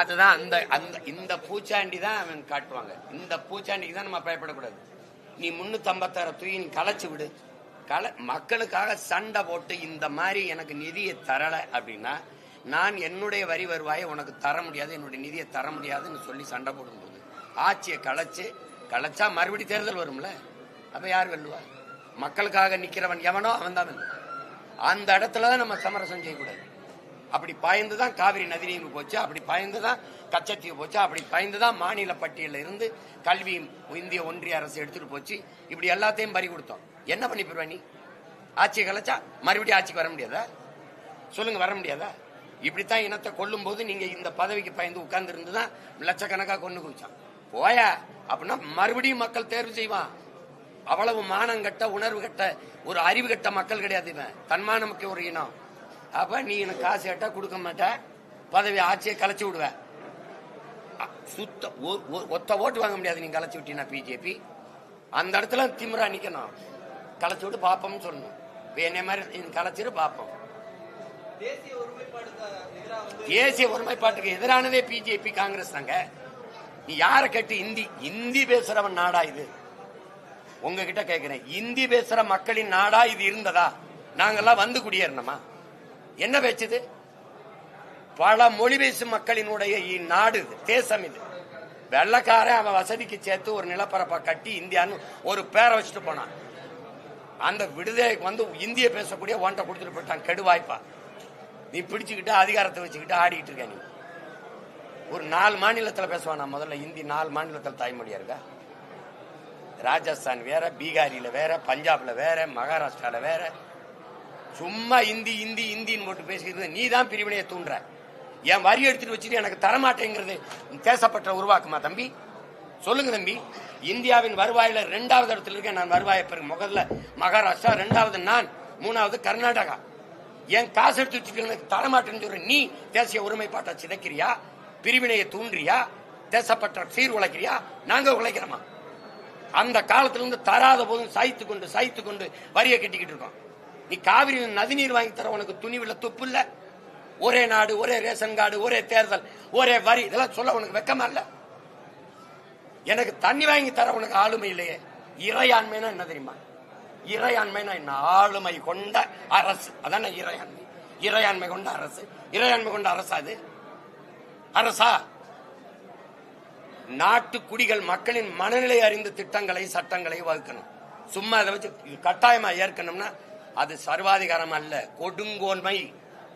அதுதான் அந்த அந்த இந்த பூச்சாண்டி தான் அவன் காட்டுவாங்க. இந்த பூச்சாண்டிக்கு தான் நம்ம பயப்படக்கூடாது. நீ முன்னூத்தம்பத்தாறு தூயின் களைச்சு விடு. கலை மக்களுக்காக சண்டை போட்டு இந்த மாதிரி எனக்கு நிதியை தரலை அப்படின்னா நான் என்னுடைய வரி வருவாயை உனக்கு தர முடியாது என்னுடைய நிதியை தர முடியாதுன்னு சொல்லி சண்டை போடும்போது ஆட்சியை களைச்சு களைச்சா மறுபடி தேர்தல் வரும்ல? அப்போ யார் வெல்லுவா? மக்களுக்காக நிற்கிறவன் எவனோ அவன் தான் வெல்லுவான். அந்த இடத்துல தான் நம்ம சமரசம் செய்யக்கூடாது. அப்படி பாய்ந்து தான் காவிரி நதிநீர் போச்சு அப்படி பாய்ந்து தான் கச்சத்தீவு போச்சு அப்படி பாய்ந்து தான் மாநில பட்டியலில் இருந்து கல்வி இந்திய ஒன்றிய அரசு எடுத்துட்டு போச்சு. இப்படி எல்லாத்தையும் பறி கொடுத்தோம். என்ன பண்ணி போயிருவா நீ ஆட்சியை கலைச்சா மறுபடியும் ஆட்சிக்கு வர முடியாதா? சொல்லுங்க வர முடியாதா? இப்படித்தான் இனத்தை கொல்லும் போது நீங்க இந்த பதவிக்கு பயந்து உட்கார்ந்து இருந்து தான் லட்சக்கணக்காக கொண்டு குவிச்சான். போயா? அப்படின்னா மறுபடியும் மக்கள் தேர்வு செய்வான். அவ்வளவு மானங்கட்ட உணர்வு கட்ட ஒரு அறிவு கட்ட மக்கள் கிடையாது இவன். தன்மானமுக்கு ஒரு இனம். அப்ப நீ எனக்கு காசு கேட்டா கொடுக்க மாட்ட பதவி ஆட்சியை கலைச்சு விடுவ. அ- சுத்த ஒத்த ஓட்டு வாங்க முடியாது. நீ கலைச்சு விட்டீங்கன்னா பிஜேபி அந்த இடத்துல திமிரா நிக்கணும். கலைச்சு விட்டு பாப்போம்னு சொல்லணும். என்னை மாதிரி நீ கலைச்சிரு பாப்போம். தேசிய ஒருமைப்பாட்டுக்கு எதிரானதே பிஜேபி காங்கிரஸ் தாங்க. நீ யார கேட்டு இந்தி இந்தி பேசுறவன் நாடா இது? உங்ககிட்ட கேக்குறேன். இந்தி பேசுற மக்களின் நாடா இது இருந்ததா? நாங்கெல்லாம் வந்து குடியேறணுமா? என்ன பேச்சுது? பல மொழி பேசும் மக்களினுடைய இந்நாடு இது. தேசம் இது. வெள்ளக்காரன் அவன் வசதிக்கு சேர்த்து ஒரு நிலப்பரப்பை கட்டி இந்தியான்னு ஒரு பேரை வச்சுட்டு போனான். அந்த விடுதலைக்கு வந்து இந்திய பேசக்கூடிய ஒன்றை கொடுத்துட்டு போயிட்டான் கெடுவாய்ப்பா நீ பிடிச்சுக்கிட்டு அதிகாரத்தை வச்சுக்கிட்டு ஆடிக்கிட்டு இருக்க நீ. ஒரு நாலு மாநிலத்தில் பேசுவானா முதல்ல? இந்தி நாலு மாநிலத்தில் தாய்மொழியா இருக்கா? ராஜஸ்தான் வேற பீகாரில வேற பஞ்சாப்ல வேற மகாராஷ்டிரால வேற. சும்மா இந்தி இந்தி ஹிந்தின்னு போட்டு பேசிக்கிறது நீ தான் பிரிவினையை தூண்டுற. என் வரி எடுத்துட்டு வச்சுட்டு எனக்கு தரமாட்டேங்கிறது தேசப்பற்ற உருவாக்குமா தம்பி? சொல்லுங்க தம்பி. இந்தியாவின் வருவாயில ரெண்டாவது இடத்துல இருக்கேன். நான் வருவாயை பிறகு முதல்ல மகாராஷ்டிரா ரெண்டாவது நான் மூணாவது கர்நாடகா. என் காசு எடுத்து வச்சுட்டு எனக்கு தரமாட்டேன்னு சொல்ற நீ தேசிய ஒருமைப்பாட்டை சிதைக்கிறியா? பிரிவினையை தூண்டுறியா? தேசப்பற்ற சீர் உழைக்கிறியா? நாங்க உழைக்கிறோமா? அந்த காலத்துல இருந்து தராத போதும் சாய்த்து கொண்டு சாய்த்து கொண்டு வரியை கட்டிக்கிட்டு இருக்கோம். நீ காவிரி நதிநீர் வாங்கி தர உனக்கு துணிவுல துப்பு இல்ல. ஒரே நாடு ஒரே ரேஷன் கார்டு ஒரே தேர்தல் ஒரே வரி. இதெல்லாம் சொல்ல உனக்கு வெக்கமா இல்ல? எனக்கு தண்ணி வாங்கி தர உனக்கு ஆளுமை இல்லையே. இறையாண்மைனா என்ன தெரியுமா? இறையாண்மைனா என்ன? ஆளுமை கொண்ட அரசு. அதான இறையாண்மை? இறையாண்மை கொண்ட அரசு. இறையாண்மை கொண்ட அரசா அது? அரசா? நாட்டு குடிகள் மக்களின் மனநிலை அறிந்து திட்டங்களை சட்டங்களை வகுக்கணும். சும்மா அதை வச்சு கட்டாயமா ஏற்கனம்னா அது சர்வாதிகாரம் அல்ல. கொடுங்கோன்மை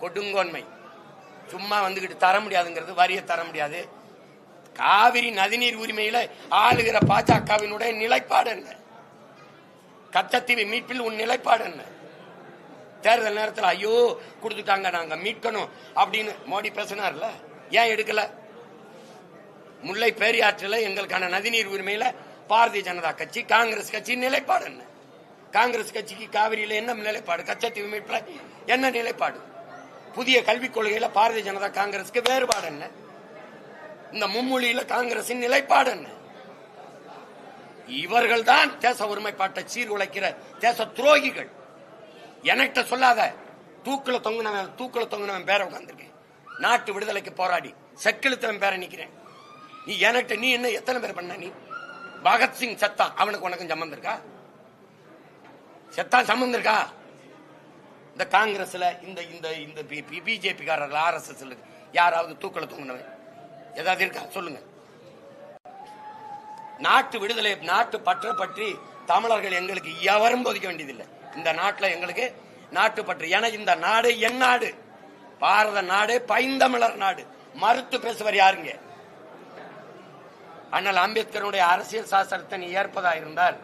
கொடுங்கோன்மை. சும்மா வந்துகிட்டு தர முடியாதுங்கிறது வரியை தர முடியாது. காவிரி நதிநீர் உரிமையில ஆளுகிற பாஜகவினுடைய நிலைப்பாடு என்ன? கச்சத்தீவு மீட்பில் உன் நிலைப்பாடு என்ன? தேர்தல் நேரத்தில் ஐயோ கொடுத்துட்டாங்க நாங்க மீட்கணும் அப்படின்னு மோடி பேசினார்ல. ஏன் எடுக்கல? முல்லை பெரியாற்றில் எங்களுக்கான நதிநீர் உரிமையில பாரதிய ஜனதா கட்சி காங்கிரஸ் கட்சி நிலைப்பாடு என்ன? காங்கிரஸ் கட்சிக்கு காவிரியில என்ன நிலைப்பாடு? கச்சத்தீவு மீட்பில் என்ன நிலைப்பாடு? புதிய கல்விக் கொள்கையில பாரதிய ஜனதா காங்கிரஸ்க்கு வேறுபாடு என்ன? இந்த மும்மொழியில காங்கிரசின் நிலைப்பாடு என்ன? இவர்கள் தான் தேச ஒருமைப்பாட்டை சீர்குலைக்கிற தேச துரோகிகள். எனக்கிட்ட சொல்லாத தூக்குல தொங்குனவன் தூக்குல தொங்குனவன் பேர உட்காந்துருக்கேன் நாட்டு விடுதலைக்கு போராடி செக்கிழுத்தவன் பேர நிக்கிறேன். நீ எனக்கிட்ட நீ என்ன எத்தனை பேர் பண்ண நீ? பகத்சிங் சத்தா அவனுக்கு உனக்கும் சம்மந்தம் இருக்கா? செத்தா சம்மந்தம் இருக்கா இந்த காங்கிரஸ்ல இந்த இந்த இந்த பிஜேபி காரர்கள் ஆர் எஸ் எஸ் யாராவது தூக்கல தூங்கினவன். ஏதாவது இருக்கா? சொல்லுங்க. நாட்டு விடுதலை நாட்டு பற்ற பற்றி தமிழர்கள் எங்களுக்கு எவரும் பொதிக்க வேண்டியதில்லை. இந்த நாட்டில் எங்களுக்கு நாட்டு பற்று. என இந்த நாடு என் நாடு. பாரத நாடு பைந்தமிழர் நாடு. மறுத்து பேசுவர் யாருங்க? அண்ணல் அம்பேத்கருடைய அரசியல் சாஸ்திரத்தை நீ ஏற்பதா இருந்தால்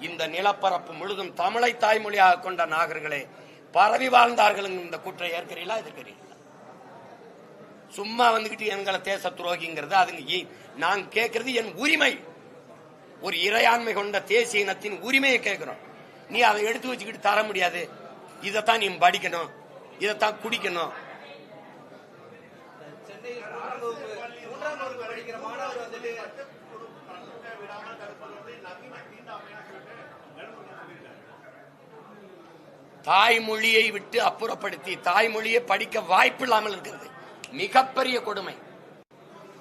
இந்த நிலப்பரப்பு முழுதும் தமிழை தாய்மொழியாக கொண்ட நாகர்களே பரவி வாழ்ந்தார்கள் இந்த குற்றம் ஏற்கிறீங்களா எதிர்க்கிறீங்களா சும்மா வந்துகிட்டு எங்களை தேச துரோகிங்கிறது அதுங்க நான் கேட்கறது என் உரிமை. ஒரு இறையாண்மை கொண்ட தேசிய இனத்தின் உரிமையை கேட்கிறோம். நீ அதை எடுத்து வச்சுக்கிட்டு தர முடியாது. இதைத்தான் நீ படிக்கணும். இதைத்தான் குடிக்கணும். சென்னையில் மூன்றாம் வகுப்பு படிக்கிற மாணவர் வந்துட்டு தாய்மொழியை விட்டு அப்புறப்படுத்தி தாய்மொழியை படிக்க வாய்ப்பு இல்லாமல் இருக்கிறது. மிகப்பெரிய கொடுமை.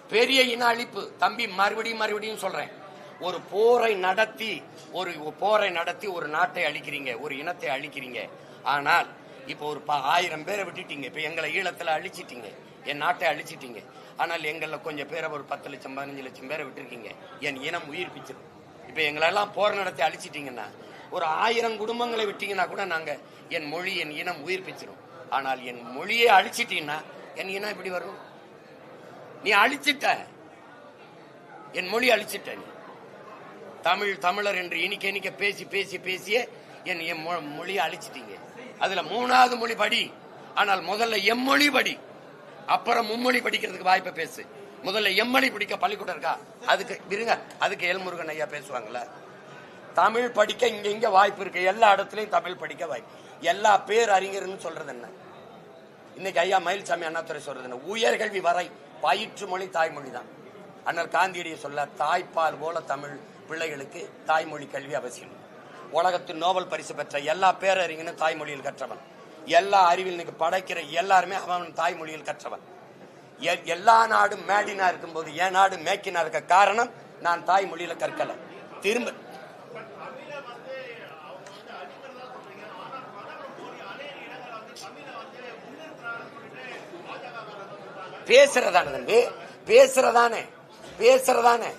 பெரிய இன அழிப்பு. தம்பி மறுபடியும் மறுபடியும் சொல்றேன். ஒரு போரை நடத்தி ஒரு போரை நடத்தி ஒரு நாட்டை அழிக்கிறீங்க ஒரு இனத்தை அழிக்கிறீங்க. ஆனால் இப்போ ஒரு ப- ஆயிரம் பேரை விட்டுட்டீங்க. இப்ப எங்களை ஈழத்துல அழிச்சிட்டீங்க. என் நாட்டை அழிச்சிட்டீங்க. ஆனால் எங்களை கொஞ்சம் பேரை ஒரு பத்து லட்சம் பதினஞ்சு லட்சம் பேரை விட்டுருக்கீங்க. என் இனம் உயிர்ப்பிச்சிடும் இப்ப எங்களெல்லாம் போர் நடத்தி அழிச்சிட்டீங்கன்னா ஒரு ஆயிரம் குடும்பங்களை விட்டீங்கன்னா கூட நாங்க என் மொழி என் இனம் உயிர்ப்பிச்சிடும் ஆனால் என் மொழியை அழிச்சிட்டீங்கன்னா என் இனம் இப்படி வரும்? நீ அழிச்சிட்ட. என் மொழி அழிச்சிட்ட நீ. தமிழ் தமிழர் என்று இனிக்க இனிக்க பேசி பேசி பேசியே என் என் மொ- மொழியை அழிச்சிட்டீங்க. அதுல மூணாவது மொழி படி. ஆனால் முதல்ல எம்மொழி படி. அப்புறம் மும்மொழி படிக்கிறதுக்கு வாய்ப்பை பேசு. முதல்ல எம்மொழி பிடிக்க பள்ளிக்கூடம் இருக்கா? அதுக்கு இருங்க அதுக்கு எல்முருகன் ஐயா பேசுவாங்கல்ல. தமிழ் படிக்க இங்க இங்க வாய்ப்பு இருக்கு. எல்லா இடத்துலயும் தமிழ் படிக்க வாய்ப்பு. எல்லா பேர் அறிஞர்னு சொல்றது என்ன? இன்னைக்கு ஐயா மயில்சாமி அண்ணாத்துறை சொல்றது என்ன? உயர்கல்வி வரை பயிற்று மொழி தாய்மொழி தான். அண்ணல் காந்தியடியை சொல்ல தாய்ப்பால் போல தமிழ் பிள்ளைகளுக்கு தாய்மொழி கல்வி அவசியம். உலகத்தின் நோபல் பரிசு பெற்ற எல்லா பேரறிஞனும் தாய்மொழியில் கற்றவன். எல்லா அறிவில் இன்னைக்கு படைக்கிற எல்லாருமே அவன் தாய்மொழியில் கற்றவன். எ- எல்லா நாடும் மேடினா இருக்கும்போது என் நாடு மேக்கினா இருக்க காரணம் நான் தாய்மொழியில கற்கல. திரும்ப பேசுறதான தம்பி? பேசுறதானே? பேசுறதானே?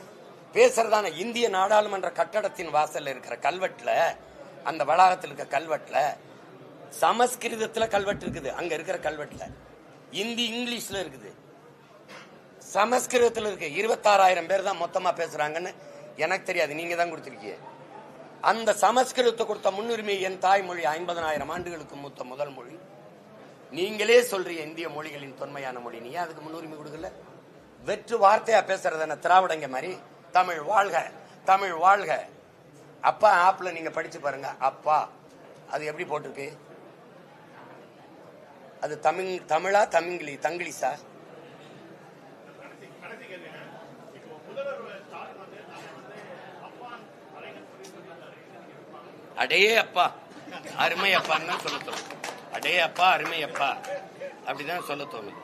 பேசுறதானே? இந்திய நாடாளுமன்ற கட்டடத்தின் வாசல்ல இருக்கிற கல்வெட்டுல அந்த வளாகத்தில் இருக்க கல்வெட்டுல சமஸ்கிருதத்துல கல்வெட்டு இருக்குது. அங்க இருக்கிற கல்வெட்டுல. இந்தி இங்கிலீஷ்ல இருக்குது. சமஸ்கிருதத்துல இருக்கு. இருபத்தாறாயிரம் பேர் தான் மொத்தமா பேசுறாங்கன்னு எனக்கு தெரியாது. நீங்க தான் கொடுத்துருக்கீங்க. அந்த சமஸ்கிருதத்தை கொடுத்த முன்னுரிமை என் தாய்மொழி ஐம்பதனாயிரம் ஆண்டுகளுக்கு மூத்த முதல் மொழி. நீங்களே சொல்றீங்க இந்திய மொழிகளின் தொன்மையான மொழி. நீ அதுக்கு முன்னுரிமை கொடுக்கல? வெற்று வார்த்தையா பேசுறது என்ன? திராவிடங்க மாதிரி? தமிழ் வாழ்க தமிழ் வாழ்க. அப்பா ஆப்ல நீங்க படிச்சு பாருங்க. அப்பா அது எப்படி போட்டிருக்கு? அது தமிழ் தமிழா தமிங்கிலி தங்கிலீஷா? அடே அப்பா அருமை அப்பான்னு தான் சொல்ல. அடே அப்பா அருமை அப்பா அப்படிதான் சொல்ல தோணுது.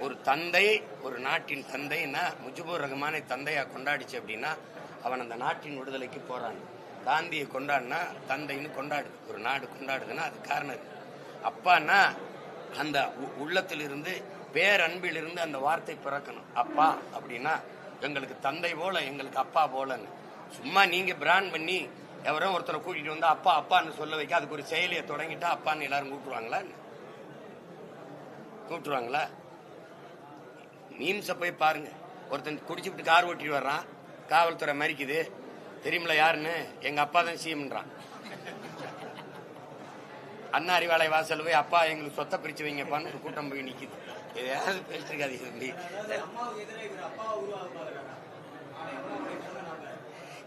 ஒரு தந்தை ஒரு நாட்டின் தந்தைன்னா முஜிபுர் ரஹ்மானை தந்தையா கொண்டாடிச்சு அப்படின்னா அவன் அந்த நாட்டின் விடுதலைக்கு போறான். காந்தியை கொண்டாடினா தந்தைன்னு கொண்டாடுது ஒரு நாடு கொண்டாடுதுன்னா அது காரணம் அப்பான்னா அந்த உ- உள்ளத்திலிருந்து பேரன்பிலிருந்து அந்த வார்த்தை பிறக்கணும். அப்பா அப்படின்னா எங்களுக்கு தந்தை போல எங்களுக்கு அப்பா போலன்னு. சும்மா நீங்க பிராண்ட் பண்ணி எவரோ ஒருத்தரை கூட்டிட்டு வந்து அப்பா அப்பான்னு சொல்ல வைக்க அதுக்கு ஒரு செயலியை தொடங்கிட்டா அப்பான்னு எல்லாரும் கூப்பிட்டுருவாங்களா கூப்பிட்டுருவாங்களா? மீம்ஸை போய் பாருங்க. ஒருத்தன் குடிச்சுட்டு கார் ஓட்டிட்டு வர்றான். காவல்துறை மறிக்குது. தெரியுமில யாருன்னு? எங்க அப்பா தான் சிஎம்ன்றான் அண்ணா அறிவாலை வாசல் போய் அப்பா எங்களுக்கு சொத்தை பிரிச்சு வைங்கப்பான்னு ஒரு கூட்டம் போய் நிக்குது. எதையாவது பேசிட்டு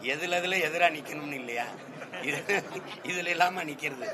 எதுல எதுல எதிரா நிக்கணும்னு இல்லையா? இது- இதுல இல்லாம நிக்கிறது.